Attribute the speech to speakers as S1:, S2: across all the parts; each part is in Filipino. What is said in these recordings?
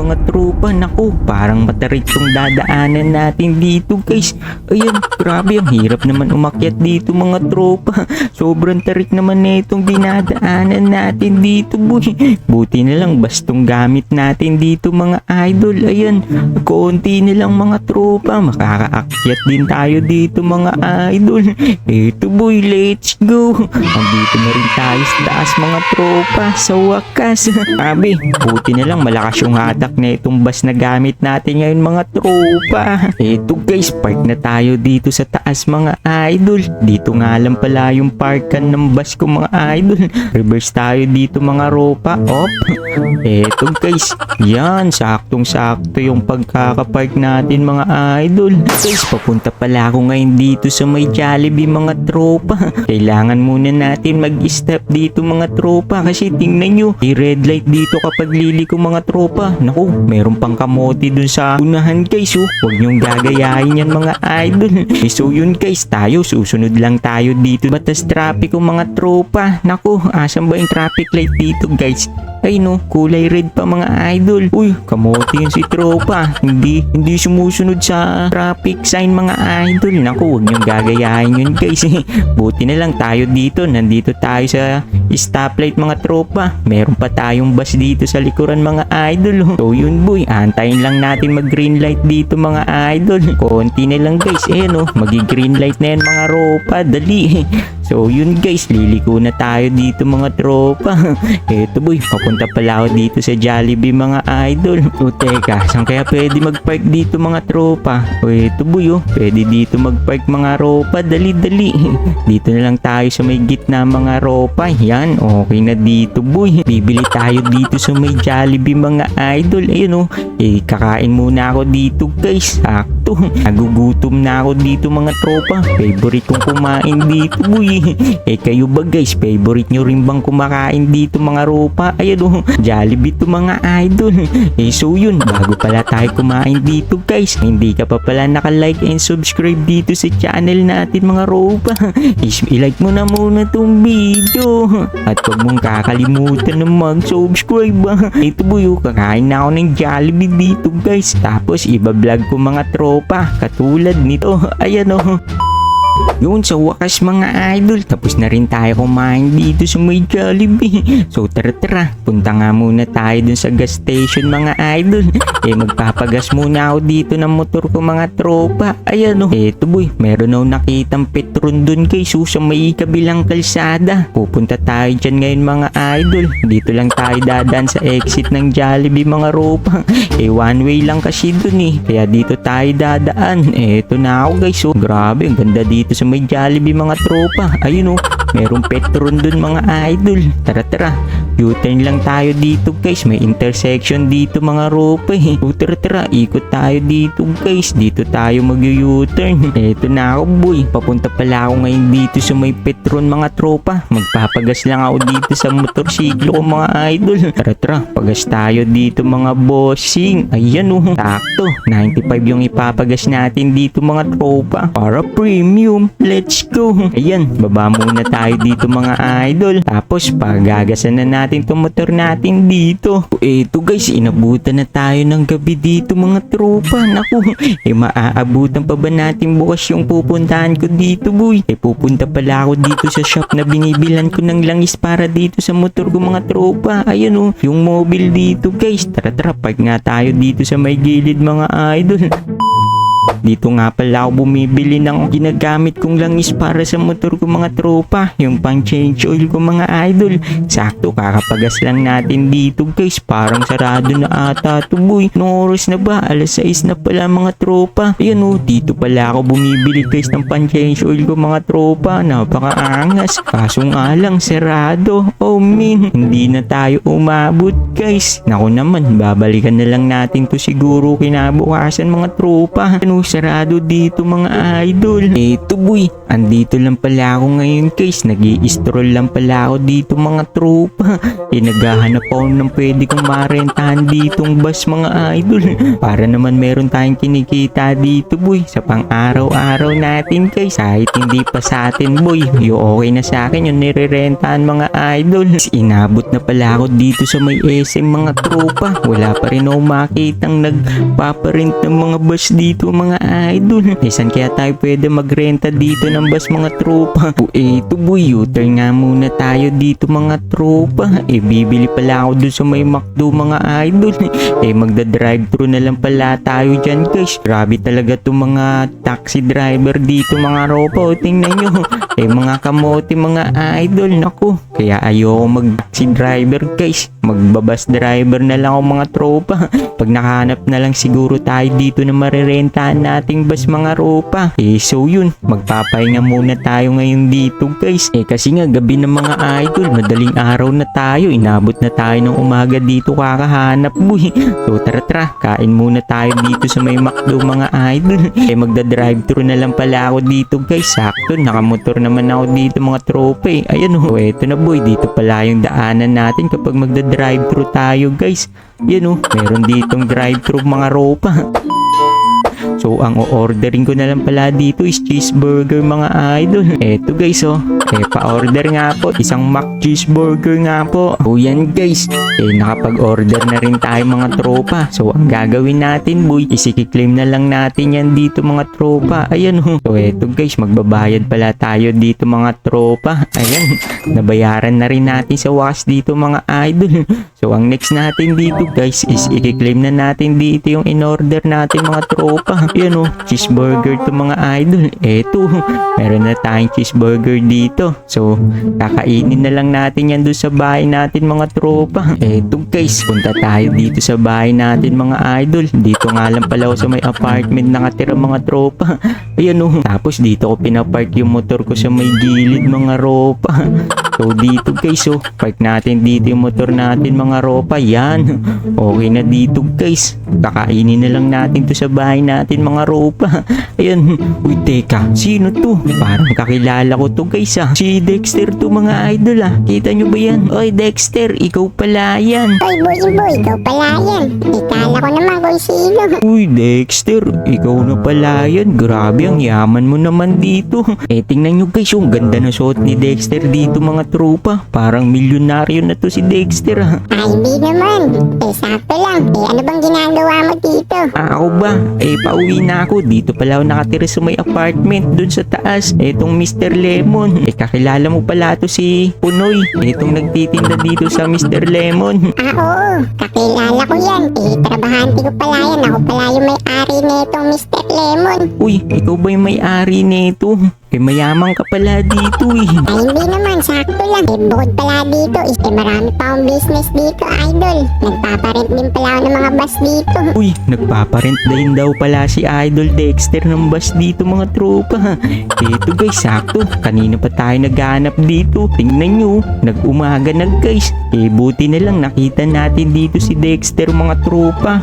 S1: mga tropa. Naku, parang matarik tong dadaanan natin dito guys. Ayan, grabe ang hirap naman umakyat dito mga tropa. Sobrang tarik naman na itong dinadaanan natin dito boy. Buti na lang bastong gamit natin dito mga idol. Ayan, konti na lang mga tropa. Makakaakyat din tayo dito mga idol. Ito boy, let's go. Andito na rin tayo sa taas mga tropa. Sa wakas. Sabi, buti na lang malakas yung hatak na itong bus na gamit natin ngayon mga tropa. Ito guys, park na tayo dito sa taas mga idol. Dito nga lang pala yung parkan ng bus ko mga idol. Reverse tayo dito mga ropa. Op. Eto guys, yan, saktong-sakto yung pagkakapark natin mga idol. Guys, papunta pala ako ngayon dito sa may Jollibee mga tropa. Kailangan muna natin mag-stop dito mga tropa kasi tingnan nyo, i-red light dito kapag liliko mga tropa. Naku, meron pang kamote dun sa unahan guys oh. Huwag nyong gagayahin yan mga idol. So yun guys, tayo susunod lang tayo dito. Batas traffic ko mga tropa. Naku, asan ba yung traffic light dito guys? Ay no, kulay red pa mga idol. Uy, kamote yun si tropa. Hindi, hindi sumusunod sa traffic sign mga idol. Naku, huwag niyong gagayahin yun guys. Buti na lang tayo dito. Nandito tayo sa stoplight mga tropa. Meron pa tayong bus dito sa likuran mga idol. So yun boy, antayin lang natin mag green light dito mga idol. Konti na lang guys. Eh no, magi green light na yan mga ropa. Dali. So yun guys, liliko na tayo dito mga tropa. Eto boy, papunta pala ako dito sa Jollibee mga idol. O teka, saan kaya pwede mag-park dito mga tropa? O eto boy oh, pwede dito mag-park mga ropa. Dali dali. Dito na lang tayo sa may gitna mga ropa. Yan, okay na dito boy. Bibili tayo dito sa may Jollibee mga idol. Ayun oh, eh kakain muna ako dito guys. Sakto. Nagugutom na ako dito mga tropa. Favorite kong kumain dito boy. Eh kayo ba guys, favorite nyo rin bang kumakain dito mga ropa? Ayan oh, Jollibee to mga idol. Eh so yun, bago pala tayo kumain dito guys, hindi ka pa pala naka-like and subscribe dito sa channel natin mga ropa. Is i-like mo na muna tong video. At huwag mong kakalimutan na mag-subscribe. ah. Ito boy, oh, kakain na ako ng Jollibee dito guys. Tapos iba-vlog ko mga tropa, katulad nito. Ayan oh. Yun sa wakas mga idol, tapos na rin tayo kumain dito sa may Jollibee. So tara tara, punta nga muna tayo dun sa gas station mga idol. Eh magpapagas muna ako dito ng motor ko mga tropa. Ayan oh, eto boy, meron ako nakitang petron dun guys oh, sa may kabilang kalsada. Pupunta tayo dyan ngayon mga idol. Dito lang tayo dadaan sa exit ng Jollibee mga ropa. Eh one way lang kasi dun eh, kaya dito tayo dadaan. Eto na ako guys oh, grabe, ang ganda dito sa may Jollibee mga tropa. Ayun oh, merong petron dun mga idol. Tara tara, U-turn lang tayo dito guys. May intersection dito mga ropa eh. Tara, ikot tayo dito guys. Dito tayo mag-U-turn. Eto na ako boy. Papunta pala ako ngayon dito sa may petron mga tropa. Magpapagas lang ako dito sa motorsiklo ko mga idol. Tara tara, pagas tayo dito mga bossing. Ayan oh, takto. 95 yung ipapagas natin dito mga tropa. Para premium. Let's go. Ayan, baba muna tayo dito mga idol. Tapos pagagasan na natin itong motor natin dito. Eto guys, inabutan na tayo ng gabi dito mga tropa. Naku, eh maaabutan pa ba natin bukas yung pupuntahan ko dito boy? Eh pupunta pala ako dito sa shop na binibilan ko ng langis para dito sa motor ko mga tropa. Ayan oh, yung mobile dito guys. Tara tara, nga tayo dito sa may gilid mga idol. Dito nga pala ako bumibili ng ginagamit kong langis para sa motor ko mga tropa. Yung pang change oil ko mga idol. Sakto kakapagas lang natin dito guys. Parang sarado na ata to boy. Nung oras na ba? Alas 6 na pala mga tropa. Ayan oh, dito pala ako bumibili guys ng pang change oil ko mga tropa. Napakaangas. Kaso nga lang sarado. Oh min, hindi na tayo umabot guys. Naku naman, babalikan na lang natin to siguro kinabukasan mga tropa. Ano, sarado dito mga idol. Eto boy, andito lang pala ako ngayon guys. nag stroll lang pala ako dito mga tropa. Eh naghahanap ako ng pwede kong marentahan ditong bus mga idol. Para naman meron tayong kinikita dito boy. Sa pang araw-araw natin guys. Kahit hindi pa sa atin boy. Yung okay na sa akin yung nirerentahan mga idol. Inabot na pala ako dito sa may SM mga tropa. Wala pa rin ako makitang nagpaparent ng mga bus dito mga idol. Eh saan kaya tayo pwede magrenta dito ng bus mga tropa? O eto boy, U-turn nga muna tayo dito mga tropa. Eh bibili pala ako dun sa may McDo mga idol. Eh magda-drive thru na lang pala tayo dyan guys. Grabe talaga to mga taxi driver dito mga ropa. O tingnan nyo. Eh mga kamote mga idol. Naku, kaya ayoko mag-taxi driver guys. Magbabas driver na lang ako mga tropa. Pag nakahanap na lang siguro tayo dito na marirentahan nating bus mga ropa. Eh so yun, magpapahinga muna tayo ngayon dito guys. Eh kasi nga gabi ng mga idol, madaling araw na tayo. Inabot na tayo ng umaga dito kakahanap boy. So tara tara, kain muna tayo dito sa may McDo mga idol. Eh magda-drive thru na lang pala ako dito guys. Sakto, nakamotor naman ako dito mga tropa eh. Ayan oh, eto na boy, dito pala yung daanan natin kapag magda-drive thru tayo guys. Yan oh, meron ditong drive-thru mga ropa. So, ang o-ordering ko na lang pala dito is cheeseburger mga idol. Eto guys oh. Eh, pa-order nga po. Isang Mac cheeseburger nga po. O guys. Eh, nakapag-order na rin tayo mga tropa. So, ang gagawin natin boy, isikiklaim na lang natin yan dito mga tropa. Ayan oh. So, eto guys, magbabayad pala tayo dito mga tropa. Ayan. Nabayaran na rin natin sa wakas dito mga idol. So, ang next natin dito guys is i-claim na natin dito yung in-order natin mga tropa. Yan o, cheeseburger to mga idol. Eto, meron na tayong cheeseburger dito. So, kakainin na lang natin yan doon sa bahay natin mga tropa. Eto guys, punta tayo dito sa bahay natin mga idol. Dito nga lang pala ako sa may apartment nakatira mga tropa. Ayan o, tapos dito ko pinapark yung motor ko sa may gilid mga ropa. So dito guys oh, park natin dito yung motor natin mga ropa. Yan. Okay na dito guys. Kakainin na lang natin to sa bahay natin mga ropa. Ayan. Uy teka, sino to? Parang kakilala ko to guys ah. Si Dexter to mga idol ah. Kita nyo ba yan? Oy Dexter, ikaw pala yan.
S2: Hoy, boy, boy, ikaw pala yan. Ikala ko naman kung sino.
S1: Uy Dexter, ikaw na pala yan. Grabe ang yaman mo naman dito. Eh tingnan nyo guys, yung ganda na suot ni Dexter dito mga tropa. Parang milyonaryo na to si Dexter ah.
S2: Ay, hindi naman. Eh, sakto lang. Eh, ano bang ginagawa mo dito?
S1: Ah, ako ba? Eh, pauwi na ako. Dito pala ako nakatira sa may apartment dun sa taas. Etong Mr. Lemon. Eh, kakilala mo pala to si Punoy. Etong nagtitinda dito sa Mr. Lemon.
S2: Ah, oo. Kakilala ko yan. Eh, trabahante ko pala yan. Ako pala yung may-ari nitong Mr. Lemon.
S1: Uy, ikaw ba yung may-ari nito? Eh, mayaman ka pala dito eh.
S2: Ay, hindi naman. Sakto lang. Eh, bukod pala dito. is, Eh, marami pa akong business dito, idol. Nagpaparent din pala ako ng mga bus dito.
S1: Uy, nagpaparent din daw pala si Idol Dexter ng bus dito mga tropa. Ito guys, sakto. Kanina pa tayo naghanap dito. Tingnan nyo, nag-umaga na guys. Eh, buti na lang nakita natin dito si Dexter mga tropa.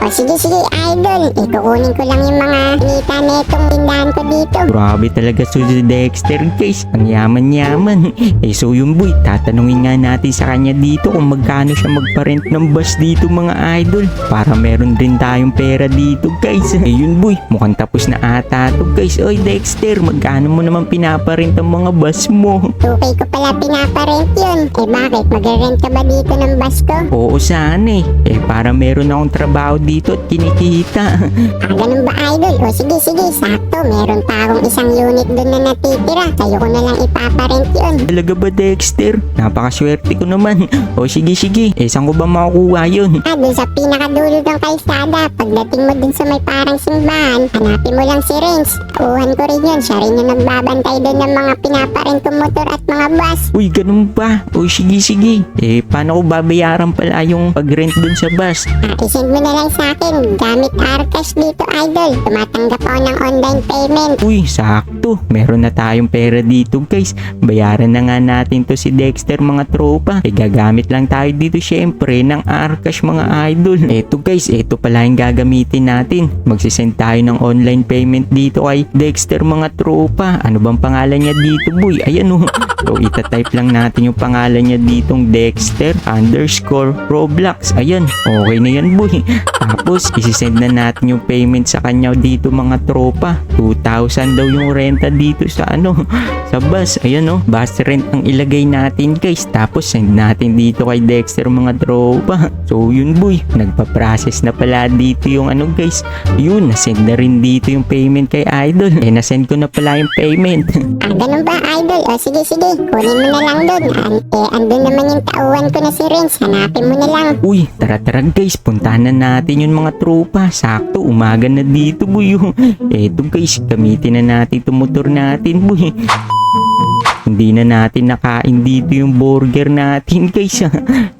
S2: O, sige, sige, idol. Eh, kukunin ko lang yung mga nita netong tindahan ko dito.
S1: Grabe talaga si Dexter guys. Ang yaman-yaman. Eh so yung boy, tatanungin nga natin sa kanya dito kung magkano siya magparent ng bus dito mga idol. Para meron din tayong pera dito guys. Eh yun boy, mukhang tapos na ata to guys. Oy Dexter, magkano mo naman pinaparent ang mga bus mo?
S2: 2K ko pala pinaparent yun. Eh, bakit? Mag-rent ka ba dito ng bus ko?
S1: Oo sana eh. Eh para meron akong trabaho dito at kinikita.
S2: Ah, ganun ba, idol? O, sige, sige, sakto. Meron pa akong isang unit doon na natitira. Sa'yo ko na lang ipaparent yun.
S1: Talaga ba Dexter? Napakaswerte ko naman. O sige sige, eh saan ko ba makukuha yun?
S2: Ah, dun sa pinakadulo ng kalsada. Pagdating mo dun sa may parang simbahan, hanapin mo lang si Renz. Kuhan ko rin yun. Siya rin yung nagbabantay doon ng mga pinaparent kong motor at mga bus.
S1: Uy, ganun ba? O sige sige. Eh, paano ko babayaran pala yung pag-rent dun sa bus?
S2: Ah, isend mo na lang sa akin. Gamit Arcash dito, idol. Tumatanggap ako ng online payment.
S1: Uy, sakto. Meron na tayong pera dito guys. Bayaran na nga natin to si Dexter mga tropa. E gagamit lang tayo dito syempre ng Arcash mga idol. Eto guys, eto pala yung gagamitin natin. Magsisend tayo ng online payment dito kay Dexter mga tropa. Ano bang pangalan niya dito boy? Ayan oh. So itatype lang natin yung pangalan niya ditong Dexter underscore Roblox. Ayan, okay na yan boy. Tapos isisend na natin yung payment sa kanya dito mga tropa. 2,000 daw yung renta dito sa ano, sa bus. Ayan oh, bus rent ang ilagay natin guys. Tapos send natin dito kay Dexter mga tropa. So yun boy, nagpa-process na pala dito yung ano guys. Yun, nasend na rin dito yung payment kay Idol. Eh nasend ko na pala yung payment.
S2: Ah, ganun ba, idol? O sige, sige, kunin mo na lang doon. An eh, andun naman yung tauhan ko na si Renz. Hanapin mo na lang.
S1: Uy, tara tara guys, puntahan na natin yung mga tropa. Sakto, umaga na dito boy. Eto guys, gamitin na natin itong motor natin boy. Hindi na natin nakain dito yung burger natin guys.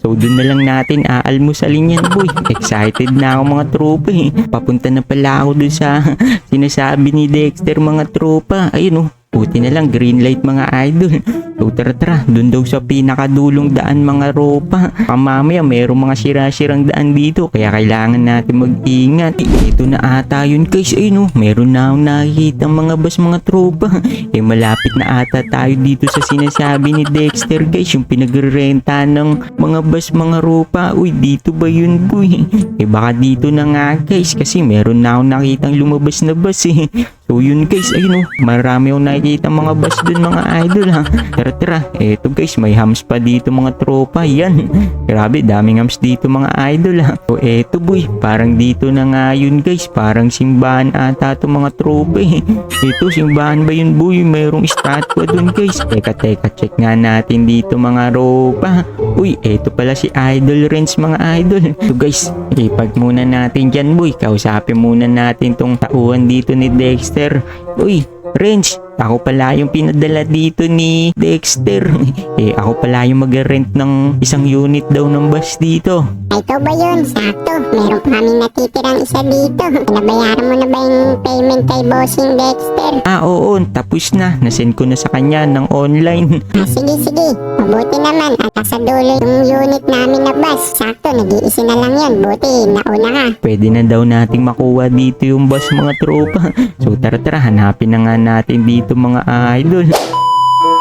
S1: so doon na lang natin aalmusalin yan boy. Excited na ako mga tropa eh. Papunta na pala ako doon sa sinasabi ni Dexter mga tropa. Ayun oh. Buti na lang green light mga idol. So tara tara, dun daw sa pinakadulong daan mga ropa. Baka mamaya merong mga sira-sirang daan dito kaya kailangan natin mag-ingat. Ito na ata yun guys. Ay no, meron na akong nakikita mga bus mga tropa. Eh malapit na ata tayo dito sa sinasabi ni Dexter guys. Yung pinagre-renta ng mga bus mga ropa. Uy, dito ba yun boy? Eh baka dito na nga guys kasi meron na akong nakitang lumabas na bus eh. So yun guys, ayun oh, marami akong nakikita mga bus dun mga idol ha. Tara tara, eto guys, may hams pa dito mga tropa, yan. Grabe, daming hams dito mga idol ha. So eto boy, parang dito na nga yun guys, parang simbahan ata to mga tropa eh. Ito, simbahan ba yun boy? Mayroong statua dun guys. Teka teka, check nga natin dito mga ropa. Uy, eto pala si Idol Renz mga idol. So guys, ipag muna natin dyan boy. Kausapin muna natin tong tauhan dito ni Dexter. Uy, Renz, ako pala yung pinadala dito ni Dexter. eh, ako pala yung mag-rent ng isang unit daw ng bus dito.
S2: Ay, ikaw ba yun? Sakto. Meron pa kami natitirang isa dito. Nabayaran mo na ba yung payment kay Bossing Dexter?
S1: Ah, oo, tapos na. Nasend ko na sa kanya ng online.
S2: Ah, sige, sige. Mabuti naman. At sa dulo yung unit namin na bus. Sakto, nag-iisa na lang yan. Buti, nauna ka.
S1: Pwede na daw nating makuha dito yung bus mga tropa. So tara tara, hanapin na nga natin dito mga idol.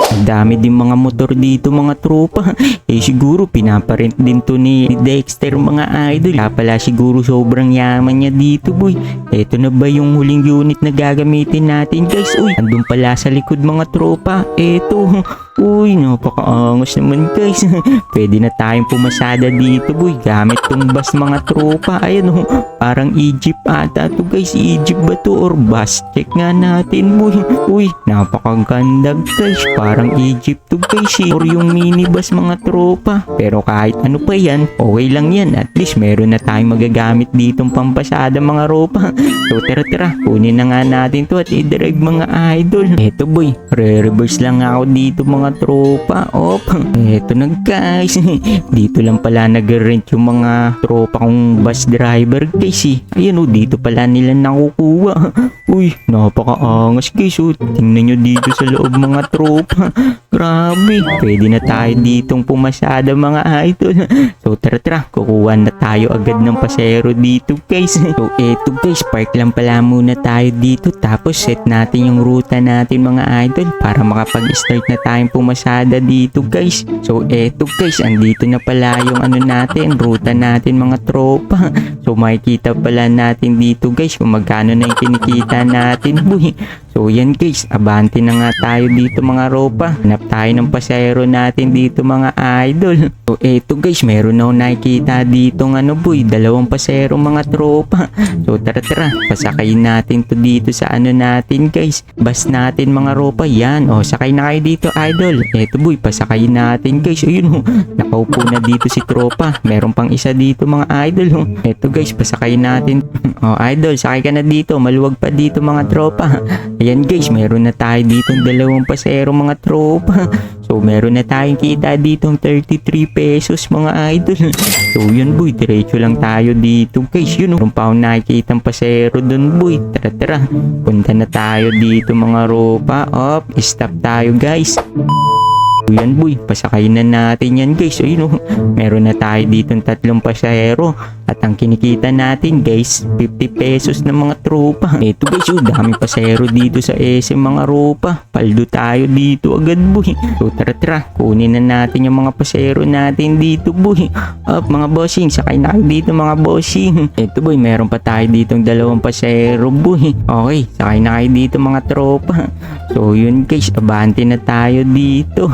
S1: Ang dami din mga motor dito mga tropa. Eh siguro pinaparent din to ni Dexter mga idol. Kaya pala siguro sobrang yaman niya dito boy. Eto na ba yung huling unit na gagamitin natin guys? Uy, andun pala sa likod mga tropa. Eto. Uy, napakaangas naman guys. Pwede na tayong pumasada dito boy. Gamit tong bus mga tropa. Ayan oh. Parang Egypt ata to guys. Egypt ba to or bus? Check nga natin boy. Uy, napakaganda guys. Parang Egypt to guys eh. Or yung minibus mga tropa. Pero kahit ano pa yan, okay lang yan. At least meron na tayong magagamit ditong pampasada mga ropa. So tara tara, kunin na nga natin to at i-drive mga idol. Eto boy, re-reverse lang ako dito mga tropa. Op, eto na guys. dito lang pala nag-rent yung mga tropa kong bus driver guys eh. Ayun oh, dito pala nila nakukuha. Uy, napakaangas guys oh. Tingnan nyo dito sa loob mga tropa. Grabe, pwede na tayo ditong pumasada mga idol. So tara tara, kukuha na tayo agad ng pasero dito guys. So eto guys, park lang pala muna tayo dito tapos set natin yung ruta natin mga idol para makapag-start na tayong pumasada dito guys. So eto guys, andito na pala yung ano natin, ruta natin mga tropa. So makikita pala natin dito guys kung magkano na yung kinikita natin boy. So yan guys, abante na nga tayo dito mga ropa. Hanap tayo ng pasayro natin dito mga idol. So eto guys, meron na ako nakikita dito ng ano boy, dalawang pasayro mga tropa. So tara tara, pasakayin natin to dito sa ano natin guys. Bus natin mga ropa, yan. O sakay na kayo dito idol. Eto boy, pasakayin natin guys. Ayun o, nakaupo na dito si tropa. Meron pang isa dito mga idol o. Eto guys, pasakayin natin. O idol, sakay ka na dito. Maluwag pa dito mga tropa. Ayan guys, meron na tayo dito dalawang pasero mga tropa. So meron na tayong kita ditong 33 pesos mga idol. So yun boy, diretso lang tayo dito guys. Yun oh, meron pa akong nakikita pasero dun boy. Tara tara, punta na tayo dito mga ropa. Op, stop tayo guys. So yan boy, pasakay na natin yan guys. Ayun oh, meron na tayo ditong tatlong pasahero. At ang kinikita natin guys, 50 pesos na mga tropa. Ito guys, oh, dami pasahero dito sa SM mga ropa. Paldo tayo dito agad boy. So tara tara, kunin na natin yung mga pasahero natin dito boy. Up mga bossing, sakay na dito mga bossing. Ito boy, meron pa tayo ditong dalawang pasahero boy. Okay, sakay na kayo dito mga tropa. So yun guys, abante na tayo dito.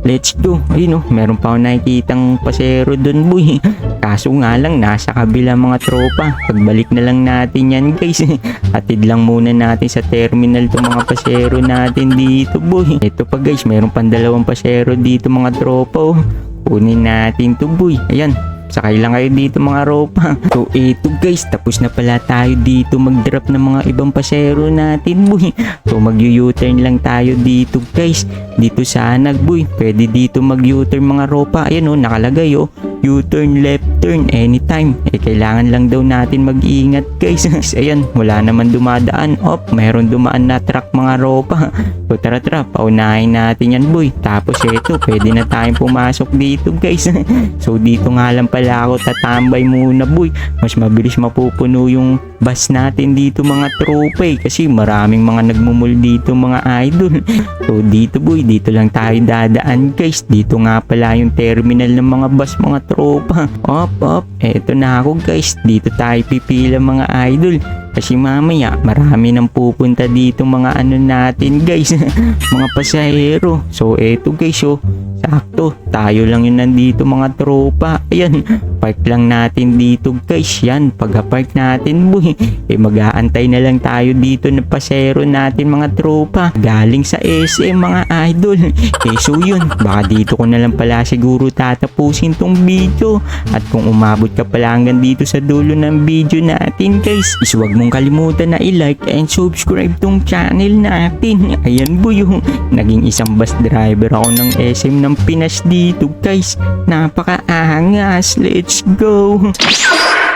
S1: Let's go. Ayun oh, meron pa ako nakikitang pasero doon boy. Kaso nga lang, nasa kabila mga tropa. Pagbalik na lang natin yan guys. Atid lang muna natin sa terminal to mga pasero natin dito boy. Ito pa guys, meron pang dalawang pasero dito mga tropa oh. Kunin natin to boy. Ayan, Sakay lang kayo dito mga ropa. So eto guys, tapos na pala tayo dito mag-drop ng mga ibang pasero natin boy. So mag-u-turn lang tayo dito guys. Dito sa Anag boy. Pwede dito mag-u-turn mga ropa. Ayan oh, nakalagay oh. U-turn left turn anytime. Eh kailangan lang daw natin mag-iingat guys. Ayan, wala naman dumadaan. Op, mayroon dumaan na truck mga ropa. So tara tara, paunahin natin yan boy. Tapos eto, pwede na tayong pumasok dito guys. so dito nga lang pala ako tatambay muna boy. Mas mabilis mapupuno yung bus natin dito mga tropa eh. Kasi maraming mga nagmumul dito mga idol. so dito boy, dito lang tayo dadaan guys. Dito nga pala yung terminal ng mga bus mga tropa. Op, op, eto na ako guys. Dito tayo pipila mga idol. Kasi mamaya, marami nang pupunta dito mga ano natin guys. mga pasahero. So eto guys oh. Sakto, tayo lang yun nandito mga tropa. Ayan, park lang natin dito guys. Yan, pagka-park natin boy. Eh mag-aantay na lang tayo dito na pasero natin mga tropa. Galing sa SM mga idol. Eh so yun, baka dito ko na lang pala siguro tatapusin tong video. At kung umabot ka pala hanggang dito sa dulo ng video natin guys, is huwag mong kalimutan na i-like and subscribe tong channel natin. Ayan boy, yung naging isang bus driver ako ng SM ng Pinas dito guys. Napakaangas. Let's go.